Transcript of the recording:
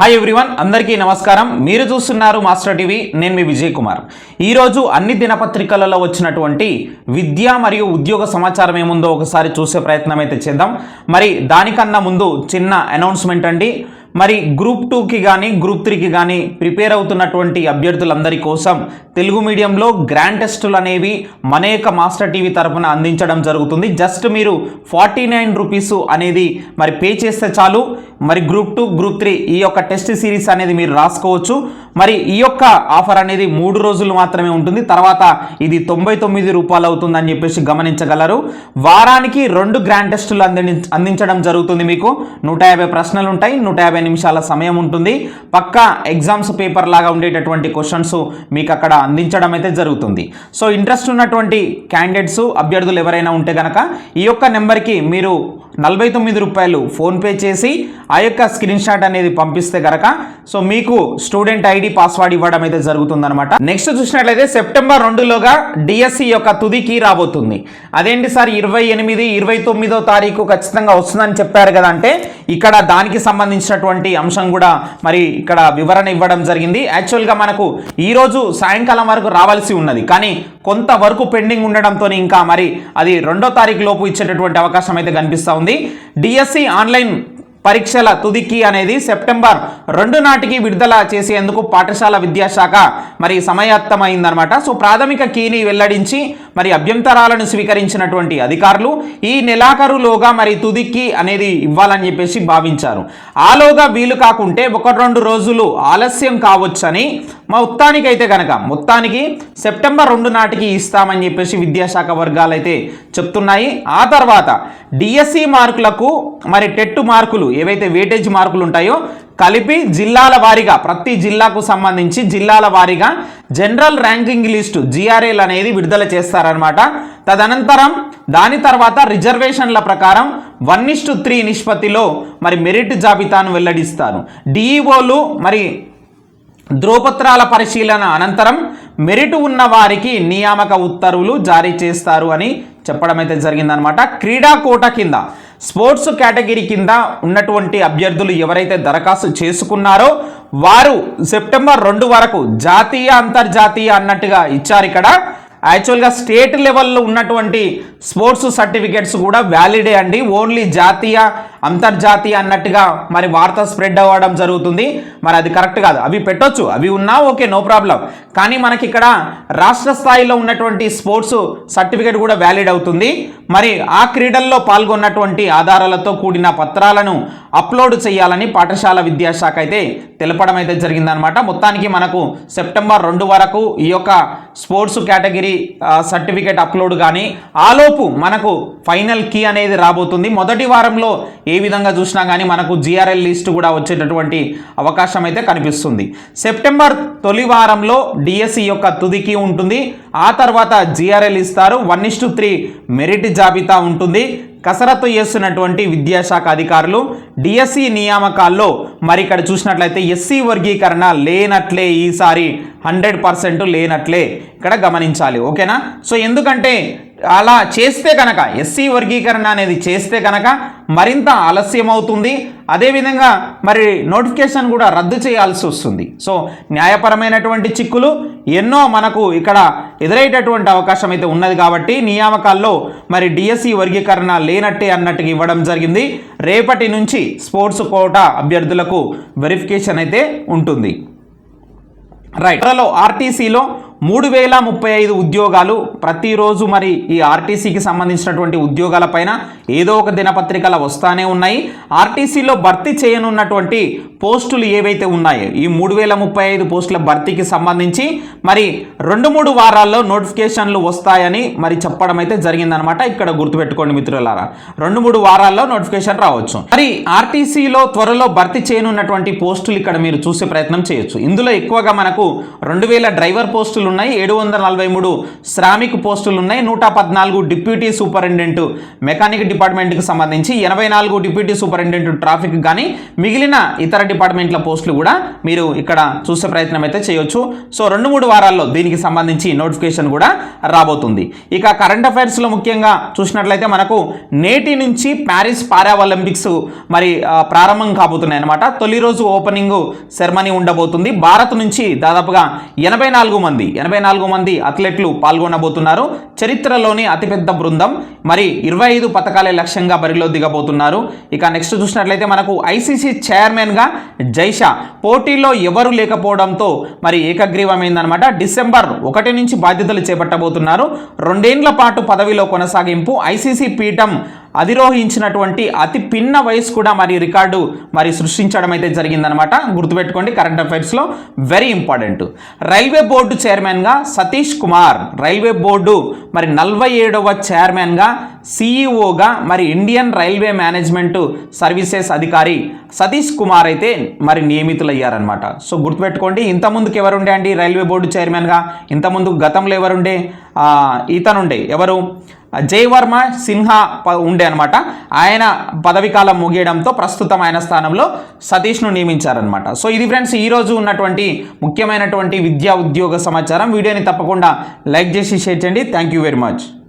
Hi everyone అందరికీ నమస్కారం. మీరు చూస్తున్నారు మాస్టర్ టీవీ నేను మీ విజయ్ కుమార్. ఈరోజు అన్ని దినపత్రికలలో వచ్చినటువంటి విద్య మరియు ఉద్యోగ సమాచారం ఏముందో ఒకసారి చూసే ప్రయత్నం అయితే చేద్దాం. మరి దానికన్నా ముందు చిన్న అనౌన్స్మెంట్ అండి. మరి గ్రూప్ టూకి కానీ గ్రూప్ త్రీకి కానీ ప్రిపేర్ అవుతున్నటువంటి అభ్యర్థులందరి కోసం తెలుగు మీడియంలో గ్రాండ్ టెస్టులు అనేవి మనేక మాస్టర్ టీవీ తరఫున అందించడం జరుగుతుంది. జస్ట్ మీరు ఫార్టీ నైన్ రూపీస్ అనేది మరి పే చేస్తే చాలు. మరి గ్రూప్ టూ గ్రూప్ త్రీ ఈ యొక్క టెస్ట్ సిరీస్ అనేది మీరు రాసుకోవచ్చు. మరి ఈ యొక్క ఆఫర్ అనేది మూడు రోజులు మాత్రమే ఉంటుంది. తర్వాత ఇది తొంభై తొమ్మిది రూపాయలు అవుతుందని చెప్పేసి గమనించగలరు. వారానికి రెండు గ్రాండ్ టెస్టులు అంది అందించడం జరుగుతుంది మీకు. నూట యాభై ప్రశ్నలు ఉంటాయి నూట యాభై నిమిషాల సమయం ఉంటుంది. పక్కా ఎగ్జామ్స్ పేపర్ లాగా ఉండేటటువంటి క్వశ్చన్స్ మీకు అక్కడ అందించడం అయితే జరుగుతుంది. సో ఇంట్రెస్ట్ ఉన్నటువంటి క్యాండిడేట్స్ అభ్యర్థులు ఎవరైనా ఉంటే కనుక ఈ యొక్క నెంబర్కి మీరు నలభై తొమ్మిది రూపాయలు ఫోన్పే చేసి ఆ యొక్క స్క్రీన్ షాట్ అనేది పంపిస్తే గనక సో మీకు స్టూడెంట్ ఐడి పాస్వర్డ్ ఇవ్వడం అయితే జరుగుతుందనమాట నెక్స్ట్ చూసినట్లయితే సెప్టెంబర్ రెండులోగా డిఎస్సి యొక్క తుదికి రాబోతుంది. అదేంటి సార్ ఇరవై ఎనిమిది ఇరవై తొమ్మిదో తారీఖు ఖచ్చితంగా వస్తుందని చెప్పారు కదా అంటే ఇక్కడ దానికి సంబంధించినటువంటి అంశం కూడా మరి ఇక్కడ వివరణ ఇవ్వడం జరిగింది. యాక్చువల్గా మనకు ఈరోజు సాయంకాలం వరకు రావాల్సి ఉన్నది. కానీ కొంతవరకు పెండింగ్ ఉండడంతో ఇంకా మరి అది రెండో తారీఖు లోపు ఇచ్చేటటువంటి అవకాశం అయితే కనిపిస్తూ ఉంది. డిఎస్సి ఆన్లైన్ పరీక్షల తుదికి అనేది సెప్టెంబర్ రెండు నాటికి విడుదల చేసేందుకు పాఠశాల విద్యాశాఖ మరి సమయత్తమైందనమాట సో ప్రాథమిక కీని వెల్లడించి మరి అభ్యంతరాలను స్వీకరించినటువంటి అధికారులు ఈ నెలాఖరులోగా మరి తుదికి అనేది ఇవ్వాలని చెప్పేసి భావించారు. ఆలోగా వీలు కాకుంటే ఒక రెండు రోజులు ఆలస్యం కావచ్చని మొత్తానికైతే కనుక మొత్తానికి సెప్టెంబర్ రెండు నాటికి ఇస్తామని చెప్పేసి విద్యాశాఖ వర్గాలు అయితే చెప్తున్నాయి. ఆ తర్వాత డిఎస్సి మార్కులకు మరి టెట్టు మార్కులు ఏవైతే వేటేజ్ మార్కులు ఉంటాయో కలిపి జిల్లాల వారీగా ప్రతి జిల్లాకు సంబంధించి జిల్లాల వారీగా జనరల్ ర్యాంకింగ్ లిస్టు జిఆర్ఏలు అనేది విడుదల చేస్తారనమాట తదనంతరం దాని తర్వాత రిజర్వేషన్ల ప్రకారం వన్ ఇస్టు త్రీ నిష్పత్తిలో మరి మెరిట్ జాబితాను వెల్లడిస్తారు. డిఈఓలు మరి ధ్రువపత్రాల పరిశీలన అనంతరం మెరిట్ ఉన్న వారికి నియామక ఉత్తర్వులు జారీ చేస్తారు అని చెప్పడం అయితే జరిగిందనమాట క్రీడా కోట కింద స్పోర్ట్స్ కేటగిరీ కింద ఉన్నటువంటి అభ్యర్థులు ఎవరైతే దరఖాస్తు చేసుకున్నారో వారు సెప్టెంబర్ రెండు వరకు జాతీయ అంతర్జాతీయ అన్నట్టుగా ఇచ్చారు ఇక్కడ. యాక్చువల్గా స్టేట్ లెవెల్లో ఉన్నటువంటి స్పోర్ట్స్ సర్టిఫికేట్స్ కూడా వ్యాలిడే అండి. ఓన్లీ జాతీయ అంతర్జాతీయ అన్నట్టుగా మరి వార్త స్ప్రెడ్ అవ్వడం జరుగుతుంది. మరి అది కరెక్ట్ కాదు. అవి పెట్టొచ్చు. అవి ఉన్నా ఓకే నో ప్రాబ్లం. కానీ మనకి ఇక్కడ రాష్ట్ర స్థాయిలో ఉన్నటువంటి స్పోర్ట్స్ సర్టిఫికేట్ కూడా వ్యాలిడ్ అవుతుంది. మరి ఆ క్రీడల్లో పాల్గొన్నటువంటి ఆధారాలతో కూడిన పత్రాలను అప్లోడ్ చేయాలని పాఠశాల విద్యాశాఖ అయితే తెలపడం అయితే జరిగిందనమాట మొత్తానికి మనకు సెప్టెంబర్ రెండు వరకు ఈ యొక్క స్పోర్ట్స్ కేటగిరీ సర్టిఫికేట్ అప్లోడ్ కానీ ఆలోపు మనకు ఫైనల్ కీ అనేది రాబోతుంది. మొదటి వారంలో ఏ విధంగా చూసినా కానీ మనకు జిఆర్ఎల్ లిస్ట్ కూడా వచ్చేటటువంటి అవకాశం అయితే కనిపిస్తుంది. సెప్టెంబర్ తొలి వారంలో డిఎస్సి యొక్క తుదికి ఉంటుంది. ఆ తర్వాత జిఆర్ఎల్ ఇస్తారు. వన్ ఇస్ త్రీ మెరిట్ జాబితా ఉంటుంది. కసరత్తు చేస్తున్నటువంటి విద్యాశాఖ అధికారులు డిఎస్సి నియామకాల్లో మరి ఇక్కడ చూసినట్లయితే ఎస్సీ వర్గీకరణ లేనట్లే ఈసారి హండ్రెడ్ పర్సెంట్ లేనట్లే ఇక్కడ గమనించాలి. ఓకేనా? సో ఎందుకంటే అలా చేస్తే కనుక ఎస్సీ వర్గీకరణ అనేది చేస్తే కనుక మరింత ఆలస్యం అవుతుంది అదేవిధంగా మరి నోటిఫికేషన్ కూడా రద్దు చేయాల్సి వస్తుంది. సో న్యాయపరమైనటువంటి చిక్కులు ఎన్నో మనకు ఇక్కడ ఎదురయ్యేటటువంటి అవకాశం అయితే ఉన్నది కాబట్టి నియామకాల్లో మరి డిఎస్సి వర్గీకరణ లేనట్టే అన్నట్టుగా ఇవ్వడం జరిగింది. రేపటి నుంచి స్పోర్ట్స్ కోట అభ్యర్థులకు వెరిఫికేషన్ అయితే ఉంటుంది. రైట్. త్వరలో ఆర్టీసీలో మూడు వేల ముప్పై ఐదు ఉద్యోగాలు ప్రతిరోజు మరి ఈ ఆర్టీసీకి సంబంధించినటువంటి ఉద్యోగాలపైన ఏదో ఒక దినపత్రికల వస్తానే ఉన్నాయి. ఆర్టీసీలో భర్తీ చేయనున్నటువంటి పోస్టులు ఏవైతే ఉన్నాయో ఈ మూడు వేల ముప్పై ఐదు పోస్టుల భర్తీకి సంబంధించి మరి రెండు మూడు వారాల్లో నోటిఫికేషన్లు వస్తాయని మరి చెప్పడం అయితే జరిగిందనమాట ఇక్కడ గుర్తుపెట్టుకోండి మిత్రులారా రెండు మూడు వారాల్లో నోటిఫికేషన్ రావచ్చు. మరి ఆర్టీసీలో త్వరలో భర్తీ చేయనున్నటువంటి పోస్టులు ఇక్కడ మీరు చూసే ప్రయత్నం చేయొచ్చు. ఇందులో ఎక్కువగా మనకు రెండు వేల డ్రైవర్ పోస్టులు ఉన్నాయి ఏడు వందల నలభై మూడు శ్రామిక్ పోస్టులు ఉన్నాయి నూట పద్నాలుగు డిప్యూటీ సూపరింటెండెంట్ మెకానిక్ డిపార్ట్మెంట్కి సంబంధించి ఎనభై నాలుగు డిప్యూటీ సూపరింటెండెంట్ ట్రాఫిక్ కానీ మిగిలిన ఇతర డిపార్ట్మెంట్ల పోస్టులు కూడా మీరు ఇక్కడ చూసే ప్రయత్నం అయితే చేయొచ్చు. సో రెండు మూడు వారాల్లో దీనికి సంబంధించి నోటిఫికేషన్ కూడా రాబోతుంది. ఇక కరెంట్ అఫైర్స్లో ముఖ్యంగా చూసినట్లయితే మనకు నేటి నుంచి ప్యారిస్ పారా ఒలింపిక్స్ మరి ప్రారంభం కాబోతున్నాయి అనమాట తొలి రోజు ఓపెనింగ్ సెరమనీ ఉండబోతుంది. భారత్ నుంచి దాదాపుగా ఎనభై నాలుగు మంది ఎనభై నాలుగు మంది అథ్లెట్లు పాల్గొనబోతున్నారు. చరిత్రలోని అతిపెద్ద బృందం. మరి ఇరవై ఐదు పథకాలే లక్ష్యంగా బరిలో దిగబోతున్నారు. ఇక నెక్స్ట్ చూసినట్లయితే మనకు ఐసీసీ చైర్మన్గా జైషా పోటీలో ఎవరు లేకపోవడంతో మరి ఏకగ్రీవమైందనమాట డిసెంబర్ ఒకటి నుంచి బాధ్యతలు చేపట్టబోతున్నారు. రెండేండ్ల పాటు పదవిలో కొనసాగింపు. ఐసీసీ పీఠం అధిరోహించినటువంటి అతి పిన్న వయసు కూడా మరి రికార్డు మరి సృష్టించడం అయితే జరిగిందనమాట గుర్తుపెట్టుకోండి కరెంట్ అఫైర్స్లో వెరీ ఇంపార్టెంట్ రైల్వే బోర్డు చైర్మన్గా సతీష్ కుమార్ రైల్వే బోర్డు మరి నలభై ఏడవ చైర్మన్గా సిఈఓగా మరి ఇండియన్ రైల్వే మేనేజ్మెంట్ సర్వీసెస్ అధికారి సతీష్ కుమార్ అయితే మరి నియమితులయ్యారనమాట సో గుర్తుపెట్టుకోండి ఇంత ముందుకు ఎవరుండే అండి రైల్వే బోర్డు చైర్మన్గా ఇంత గతంలో ఎవరుండే? ఇతనుండే. ఎవరు? జయవర్మ సిన్హా ప- ఉండే అనమాట ఆయన పదవీకాలం ముగియడంతో ప్రస్తుతం ఆయన స్థానంలో సతీష్ను నియమించారనమాట సో ఇది ఫ్రెండ్స్ ఈ రోజు ఉన్నటువంటి ముఖ్యమైనటువంటి విద్యా ఉద్యోగ సమాచారం. వీడియోని తప్పకుండా లైక్ చేసి షేర్ చేయండి. Thank you very much